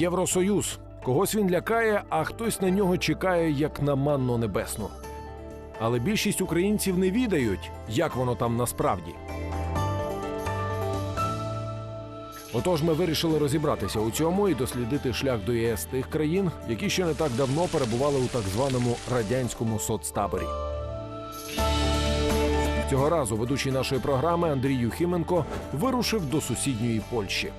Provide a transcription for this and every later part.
Євросоюз. Когось він лякає, а хтось на нього чекає як на манну небесну. Але більшість українців не відають, як воно там насправді. Отож, ми вирішили розібратися у цьому і дослідити шлях до ЄС тих країн, які ще не так давно перебували у так званому радянському соцтаборі. Цього разу ведучий нашої програми Андрій Юхименко вирушив до сусідньої Польщі.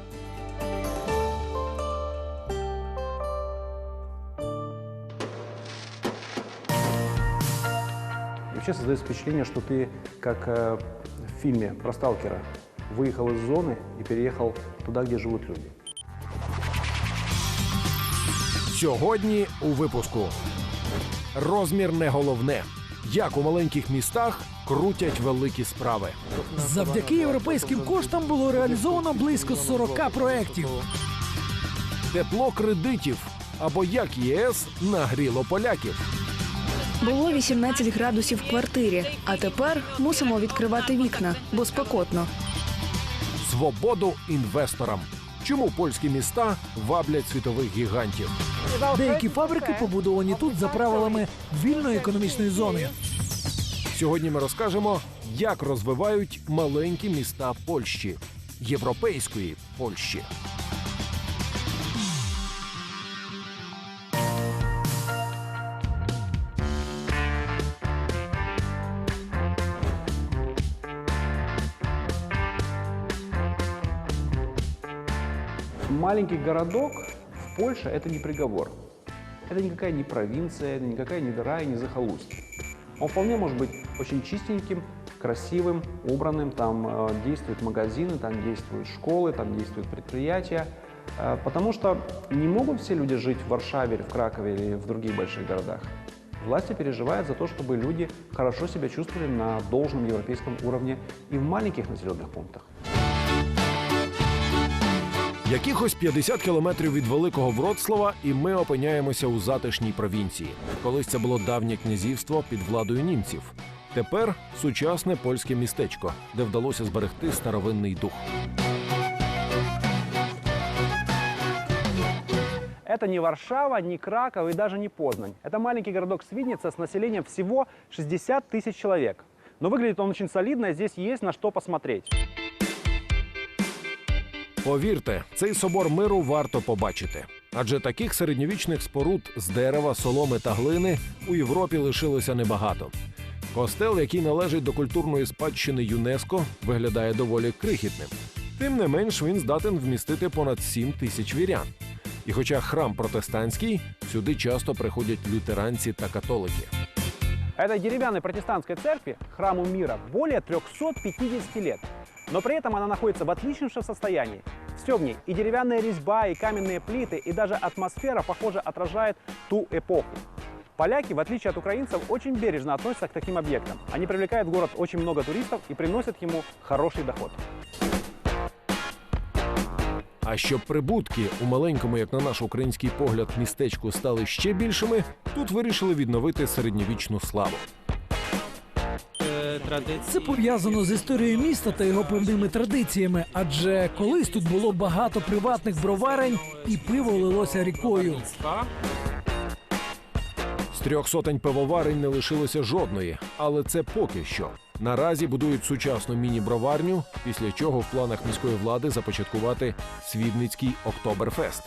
вообще создается впечатление, что ты, как э, в фильме про сталкера, выехал из зоны и переехал туда, где живут люди. Сьогодні у випуску розмір не головне. Як у маленьких містах крутять великі справи. Завдяки європейським коштам було реалізовано близько 40 проєктів. Тепло кредитів або як ЄС нагріло поляків. Було 18 градусів в квартирі, а тепер мусимо відкривати вікна, бо спекотно. Свободу інвесторам. Чому польські міста ваблять світових гігантів? Деякі фабрики побудовані тут за правилами вільної економічної зони. Сьогодні ми розкажемо, як розвивають маленькі міста Польщі, європейської Польщі. Маленький городок в Польше – это не приговор. Это никакая не провинция, это никакая не дыра и не захолустье. Он вполне может быть очень чистеньким, красивым, убранным. Там э, действуют магазины, там действуют школы, там действуют предприятия. Э, потому что не могут все люди жить в Варшаве, в Кракове или в других больших городах. Власти переживают за то, чтобы люди хорошо себя чувствовали на должном европейском уровне и в маленьких населенных пунктах. Якихось 50 кілометрів від великого Вроцлава, і ми опиняємося у затишній провінції. Колись це було давнє князівство під владою німців. Тепер сучасне польське містечко, де вдалося зберегти старовинний дух. Это не Варшава, не Краков и даже не Познань. Это маленький городок Свидница с населением всего 60 тысяч человек. Но выглядит он очень солидно, и здесь есть на что посмотреть. Повірте, цей собор миру варто побачити. Адже таких середньовічних споруд з дерева, соломи та глини у Європі лишилося небагато. Костел, який належить до культурної спадщини ЮНЕСКО, виглядає доволі крихітним. Тим не менш, він здатен вмістити понад 7 тисяч вірян. І хоча храм протестантський, сюди часто приходять лютеранці та католики. Этой деревянной протестантской церкви, храму мира, более 350 лет. Но при этом она находится в отличнейшем состоянии. Все в ней, и деревянная резьба, и каменные плиты, и даже атмосфера, похоже, отражает ту эпоху. Поляки, в отличие от украинцев, очень бережно относятся к таким объектам. Они привлекают в город очень много туристов и приносят ему хороший доход. А щоб прибутки у маленькому, як на наш український погляд, містечку стали ще більшими, тут вирішили відновити середньовічну славу. Це пов'язано з історією міста та його певними традиціями, адже колись тут було багато приватних броварень і пиво лилося рікою. З трьох сотень пивоварень не лишилося жодної, але це поки що. Наразі будують сучасну міні-броварню, після чого в планах міської влади започаткувати Свідницький Октоберфест.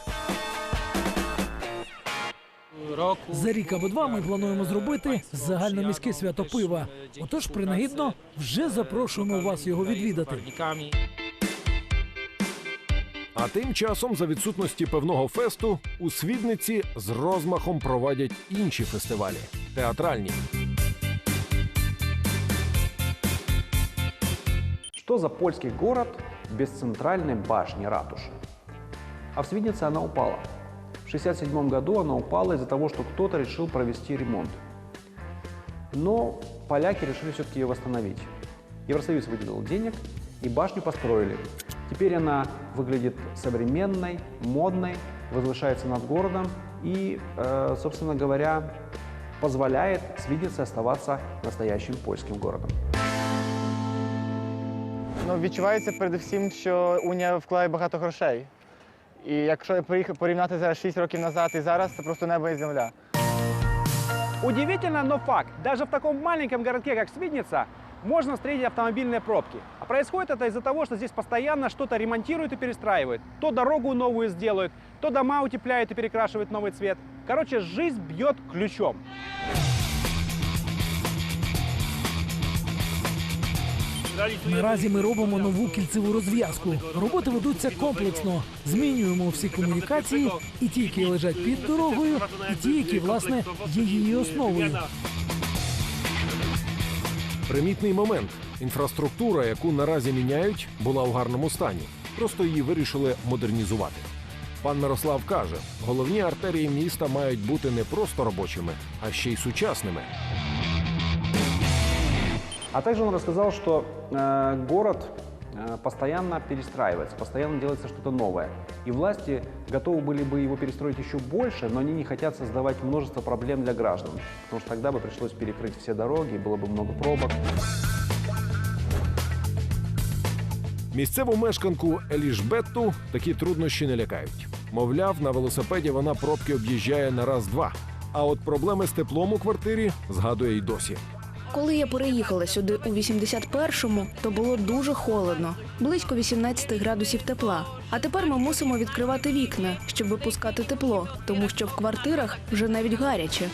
За рік або два ми плануємо зробити загальноміське свято пива. Отож, принагідно, вже запрошуємо вас його відвідати. А тим часом, за відсутності певного фесту, у Свідниці з розмахом проводять інші фестивалі театральні. Что за польский город без центральной башни ратуши? А в Свиднице она упала. В 1967 году она упала из-за того, что кто-то решил провести ремонт. Но поляки решили все-таки ее восстановить. Евросоюз выделил денег, и башню построили. Теперь она выглядит современной, модной, возвышается над городом и, э, собственно говоря, позволяет Свиднице оставаться настоящим польским городом. Ну, відчувається передусім, що Унія вкладає багато грошей. І якщо поріх- порівняти зараз 6 років назад і зараз, це просто небо і земля. Удивительно, но факт. Даже в таком маленьком городке, как Свидница, можно встретить автомобильные пробки. А происходит это из-за того, что здесь постоянно что-то ремонтируют и перестраивают. То дорогу новую сделают, то дома утепляют и перекрашивают в новый цвет. Короче, жизнь бьет ключом. Наразі ми робимо нову кільцеву розв'язку. Роботи ведуться комплексно. Змінюємо всі комунікації, і ті, які лежать під дорогою, і ті, які власне є її основою. Примітний момент. Інфраструктура, яку наразі міняють, була у гарному стані. Просто її вирішили модернізувати. Пан Мирослав каже, головні артерії міста мають бути не просто робочими, а ще й сучасними. А также он рассказал, что э, город э, постоянно перестраивается, постоянно делается что-то новое. И власти готовы были бы его перестроить еще больше, но они не хотят создавать множество проблем для граждан, потому что тогда бы пришлось перекрыть все дороги, было бы много пробок. Місцеву мешканку Елішбетту такі труднощі не лякають. Мовляв, на велосипеді вона пробки об'їжджає на раз-два. А от проблеми з теплом у квартирі згадує й досі. Коли я переїхала сюди у 81-му, то було дуже холодно, близько 18 градусів тепла. А тепер ми мусимо відкривати вікна, щоб випускати тепло, тому що в квартирах вже навіть гаряче.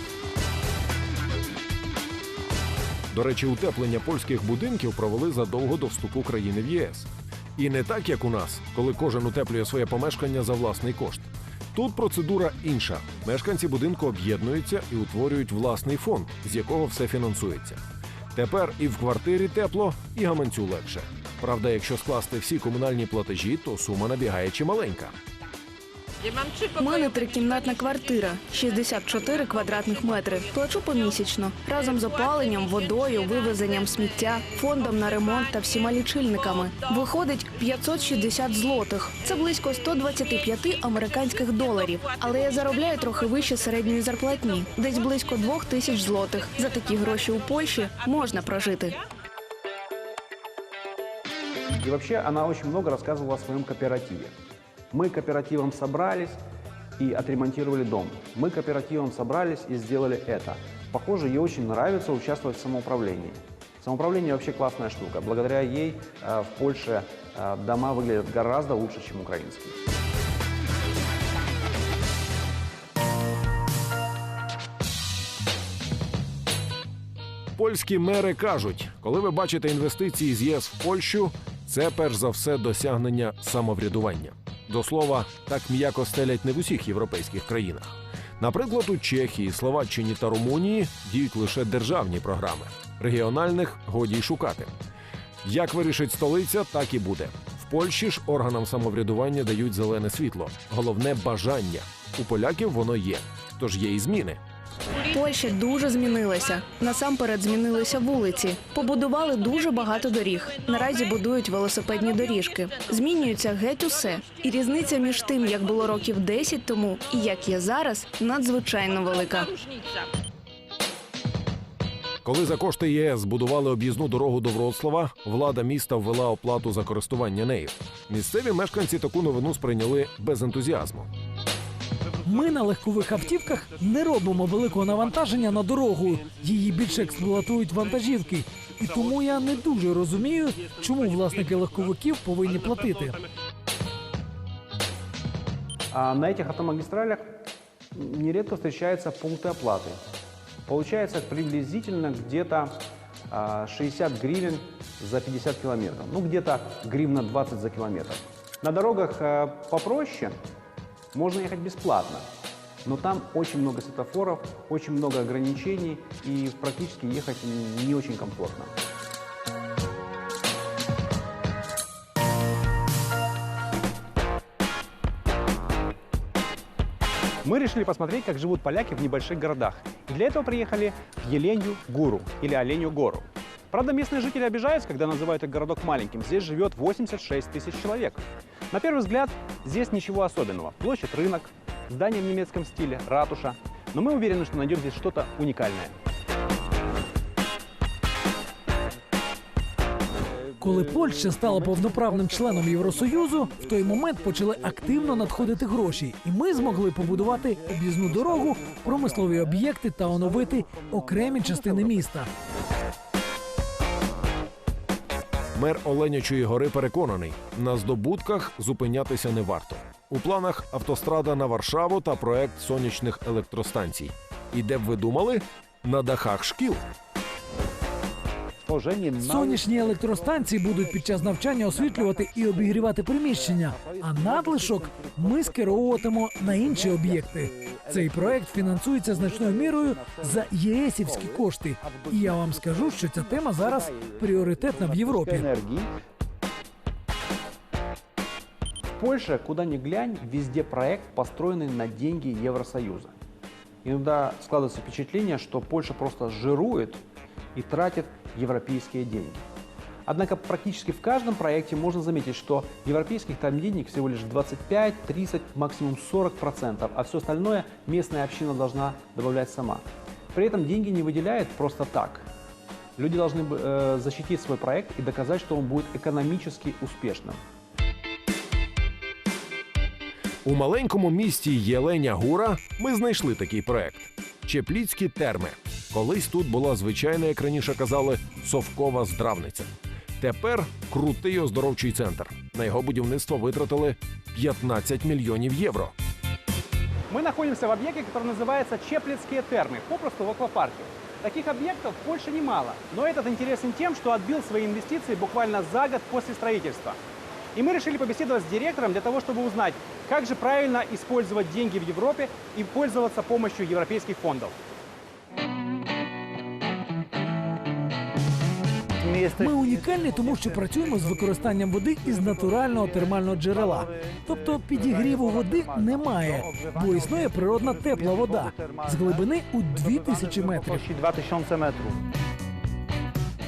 До речі, утеплення польських будинків провели задовго до вступу країни в ЄС. І не так, як у нас, коли кожен утеплює своє помешкання за власний кошт. Тут процедура інша. Мешканці будинку об'єднуються і утворюють власний фонд, з якого все фінансується. Тепер і в квартирі тепло, і гаманцю легше. Правда, якщо скласти всі комунальні платежі, то сума набігає чималенька. Мене трикімнатна квартира, 64 квадратних метри. Плачу помісячно разом з опаленням, водою, вивезенням сміття, фондом на ремонт та всіма лічильниками. Виходить 560 злотих. Це близько 125 американських доларів. Але я заробляю трохи вище середньої зарплатні, десь близько 2 тисяч злотих. За такі гроші у Польщі можна прожити. И вообще она очень много рассказывала о своем кооперативе. Мы кооперативом собрались и отремонтировали дом. Мы кооперативом собрались и сделали это. Похоже, ей очень нравится участвовать в самоуправлении. Самоуправление вообще классная штука. Благодаря ей э, в Польше э, дома выглядят гораздо лучше, чем украинские. Польські мери кажуть, коли ви бачите інвестиції з ЄС в Польщу, це перш за все досягнення самоврядування. До слова, так м'яко стелять не в усіх європейських країнах. Наприклад, у Чехії, Словаччині та Румунії діють лише державні програми. Регіональних годі й шукати. Як вирішить столиця, так і буде. В Польщі ж органам самоврядування дають зелене світло. Головне бажання. У поляків воно є. Тож є і зміни. Польща дуже змінилася. Насамперед змінилися вулиці. Побудували дуже багато доріг. Наразі будують велосипедні доріжки. Змінюється геть усе. І різниця між тим, як було років 10 тому і як є зараз, надзвичайно велика. Коли за кошти ЄС збудували об'їзну дорогу до Вроцлава, влада міста ввела оплату за користування нею. Місцеві мешканці таку новину сприйняли без ентузіазму. Ми на легкових автівках не робимо великого навантаження на дорогу. Її більше експлуатують вантажівки. І тому я не дуже розумію, чому власники легковиків повинні платити. А на этих автомагистралях нередко встречаются пункты оплаты. Получается приблизительно где-то а, 60 гривен за 50 километров. Ну, где-то гривна 20 за километр. На дорогах э, попроще можно ехать бесплатно, но там очень много светофоров, очень много ограничений и практически ехать не очень комфортно. Мы решили посмотреть, как живут поляки в небольших городах. И для этого приехали в Еленью Гуру или Оленью гору. Правда, местные жители обижаются, когда называют их городок маленьким. Здесь живет 86 тысяч человек. На первый взгляд, здесь ничего особенного. Площадь, рынок, здание в немецком стиле, ратуша. Но мы уверены, что найдем здесь что-то уникальное. Коли Польща стала повноправним членом Євросоюзу, в той момент почали активно надходити гроші, і ми змогли побудувати об'їзну дорогу, промислові об'єкти та оновити окремі частини міста. Мер Оленячої гори переконаний, на здобутках зупинятися не варто. У планах автострада на Варшаву та проект сонячних електростанцій. І де б ви думали? На дахах шкіл. Сонячні електростанції будуть під час навчання освітлювати і обігрівати приміщення, а надлишок ми скеровуватимо на інші об'єкти. Цей проект фінансується значною мірою за єсівські кошти. І я вам скажу, що ця тема зараз пріоритетна в Європі. В Польше, куда ни глянь, везде проект, построенный на деньги Евросоюза. Иногда складывается впечатление, что Польша просто жирует и тратит европейские деньги. Однако практически в каждом проекте можно заметить, что европейских там денег всего лишь 25, 30, максимум 40 процентов, а все остальное местная община должна добавлять сама. При этом деньги не выделяют просто так. Люди должны э, защитить свой проект и доказать, что он будет экономически успешным. У маленькому місті Єленя Гура ми знайшли такий проект Чепліцькі терми. Колись тут була звичайна, як раніше казали, совкова здравниця. Тепер крутий оздоровчий центр. На його будівництво витратили 15 мільйонів євро. Мы находимся в объекте, который называется Чеплицкие термы, попросту в аквапарке. Таких объектов в Польше немало, но этот интересен тем, что отбил свои инвестиции буквально за год после строительства. И мы решили побеседовать с директором для того, чтобы узнать, как же правильно использовать деньги в Европе и пользоваться помощью европейских фондов. Ми унікальні, тому що працюємо з використанням води із натурального термального джерела. Тобто підігріву води немає, бо існує природна тепла вода з глибини у 2000 метрів. 2000 метрів.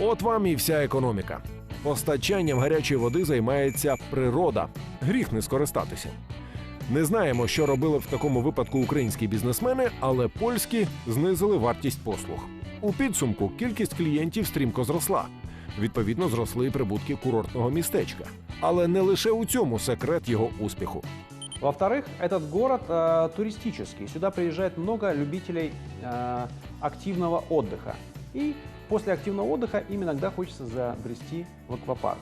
От вам і вся економіка. Постачанням гарячої води займається природа. Гріх не скористатися. Не знаємо, що робили в такому випадку українські бізнесмени, але польські знизили вартість послуг. У підсумку кількість клієнтів стрімко зросла. Відповідно, зросли і прибутки курортного містечка. Але не лише у цьому секрет його успіху. Во-вторых, этот город э, туристический. Сюда приезжает много любителей э, активного отдыха. И после активного отдыха им иногда хочется забрести в аквапарк.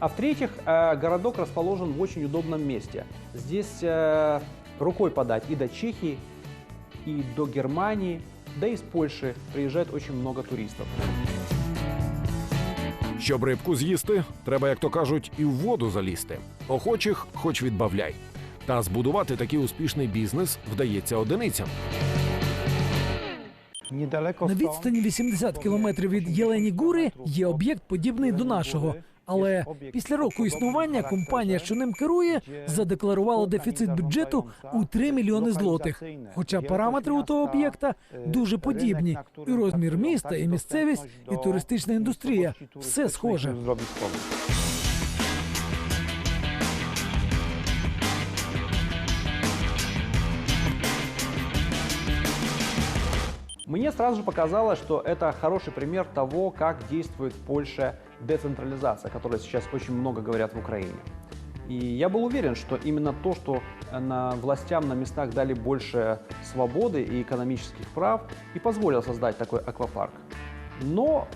А в-третьих, э, городок расположен в очень удобном месте. Здесь э, рукой подать и до Чехии, и до Германии, да и из Польши приезжает очень много туристов. Щоб рибку з'їсти, треба, як то кажуть, і в воду залізти. Охочих хоч відбавляй. Та збудувати такий успішний бізнес вдається одиницям. На відстані 80 кілометрів від Єлені Гури є об'єкт подібний до нашого. Але після року існування компанія, що ним керує, задекларувала дефіцит бюджету у 3 мільйони злотих. Хоча параметри у того об'єкта дуже подібні: і розмір міста, і місцевість, і туристична індустрія все схоже. Мне сразу же показалось, что это хороший пример того, как действует в Польше децентрализация, о которой сейчас очень много говорят в Украине. И я был уверен, что именно то, что э, на властям на местах дали больше свободы и экономических прав, и позволило создать такой аквапарк. Но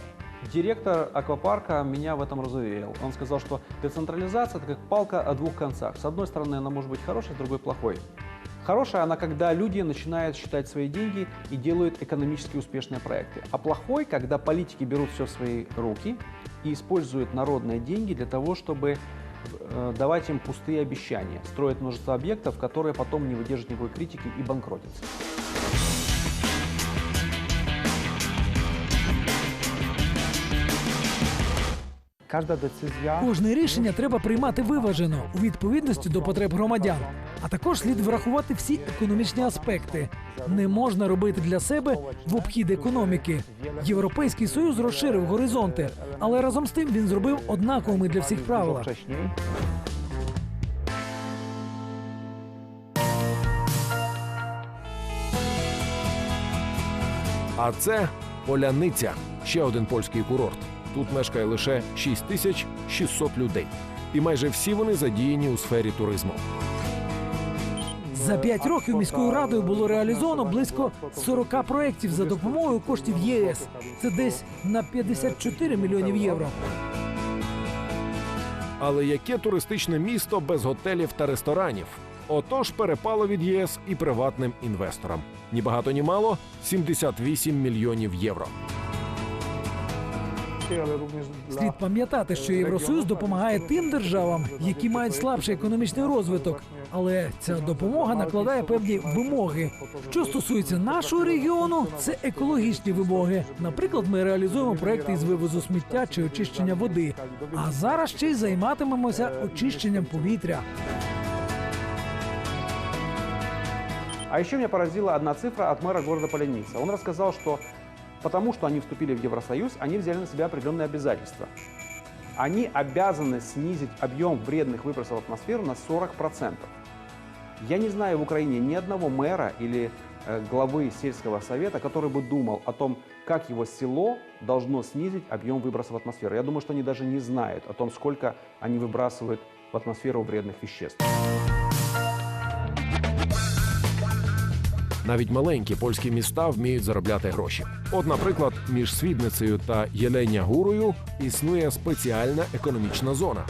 директор аквапарка меня в этом разуверил. Он сказал, что децентрализация – это как палка о двух концах. С одной стороны, она может быть хорошей, с другой – плохой. Хорошая она, когда люди начинают считать свои деньги и делают экономически успешные проекты. А плохой, когда политики берут все в свои руки и используют народные деньги для того, чтобы э, давать им пустые обещания, строить множество объектов, которые потом не выдержат никакой критики и банкротятся. Кожне рішення треба приймати виважено у відповідності до потреб громадян. А також слід врахувати всі економічні аспекти. Не можна робити для себе в обхід економіки. Європейський союз розширив горизонти, але разом з тим він зробив однаковими для всіх правила. А це Поляниця, ще один польський курорт. Тут мешкає лише 6600 людей. І майже всі вони задіяні у сфері туризму. За п'ять років міською радою було реалізовано близько 40 проєктів за допомогою коштів ЄС. Це десь на 54 мільйонів євро. Але яке туристичне місто без готелів та ресторанів? Отож перепало від ЄС і приватним інвесторам. Ні багато, ні мало 78 мільйонів євро. Слід пам'ятати, що Євросоюз допомагає тим державам, які мають слабший економічний розвиток. Але ця допомога накладає певні вимоги. Що стосується нашого регіону, це екологічні вимоги. Наприклад, ми реалізуємо проекти із вивозу сміття чи очищення води. А зараз ще й займатимемося очищенням повітря. А еще меня поразила одна цифра от мэра города Поляница. Он рассказал, что потому что они вступили в Евросоюз, они взяли на себя определенные обязательства. Они обязаны снизить объем вредных выбросов в атмосферу на 40%. Я не знаю в Украине ни одного мэра или э, главы сельского совета, который бы думал о том, как его село должно снизить объем выбросов в атмосферу. Я думаю, что они даже не знают о том, сколько они выбрасывают в атмосферу вредных веществ. Навіть маленькі польські міста вміють заробляти гроші. От, наприклад, між Свідницею та Єленя-Гурою існує спеціальна економічна зона.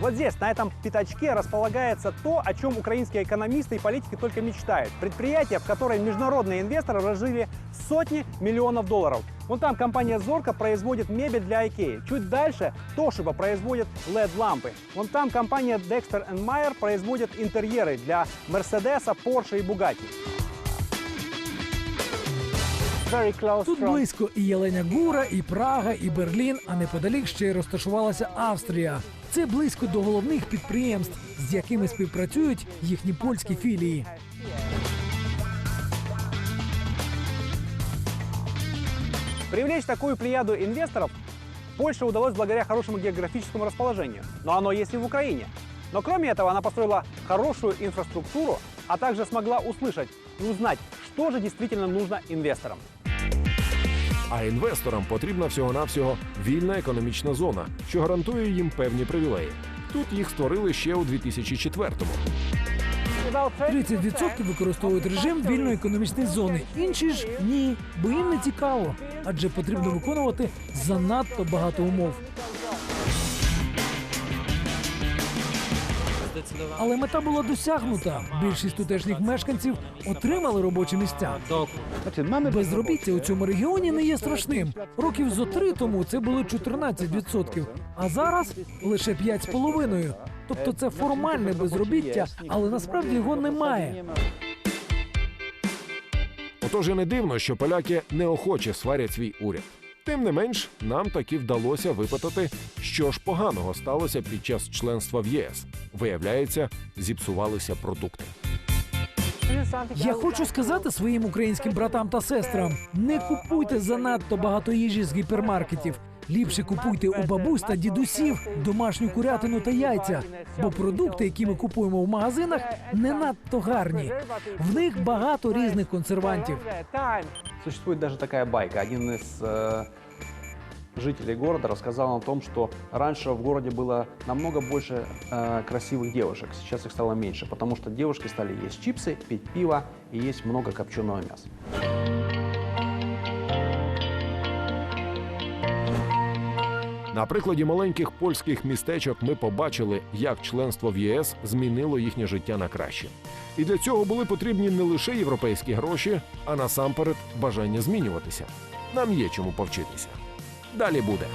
Вот здесь, на этом пятачке, располагается то, о чем украинские экономисты и политики только мечтают. Предприятие, в которое международные инвесторы вложили сотни миллионов долларов. Вон там компания Зорка производит мебель для IKEA. Чуть дальше Toshiba производит LED-лампы. Вон там компания Dexter Meyer производит интерьеры для Mercedes, Porsche и Bugatti. Тут близько і Єленя Гура, і Прага, і Берлін, а неподалік ще й розташувалася Австрія. Це близько до головних підприємств, з якими співпрацюють їхні польські філії. Привлечь такую плеяду инвесторов Польше удалось благодаря хорошему географическому расположению. Но оно есть и в Украине. Но кроме этого она построила хорошую инфраструктуру, а также смогла услышать и узнать, что же действительно нужно инвесторам. А інвесторам потрібна всього-навсього вільна економічна зона, що гарантує їм певні привілеї. Тут їх створили ще у 2004-му. 30% використовують режим вільної економічної зони. Інші ж ні, бо їм не цікаво, адже потрібно виконувати занадто багато умов. Але мета була досягнута. Більшість тутешніх мешканців отримали робочі місця. Безробіття у цьому регіоні не є страшним. Років зо три тому це було 14%, а зараз лише 5,5%. Тобто це формальне безробіття, але насправді його немає. Отож і не дивно, що поляки неохоче сварять свій уряд. Тим не менш, нам таки вдалося випитати, що ж поганого сталося під час членства в ЄС. Виявляється, зіпсувалися продукти. Я хочу сказати своїм українським братам та сестрам: не купуйте занадто багато їжі з гіпермаркетів. Ліпше купуйте у бабусь та дідусів домашню курятину та яйця, бо продукти, які ми купуємо в магазинах, не надто гарні. В них багато різних консервантів. Существует даже такая байка. Один из э, жителей города рассказал о том, что раньше в городе было намного больше э, красивых девушек. Сейчас их стало меньше, потому что девушки стали есть чипсы, пить пиво и есть много копченого мяса. На прикладі маленьких польських містечок ми побачили, як членство в ЄС змінило їхнє життя на краще. І для цього були потрібні не лише європейські гроші, а насамперед бажання змінюватися. Нам є чому повчитися. Далі буде.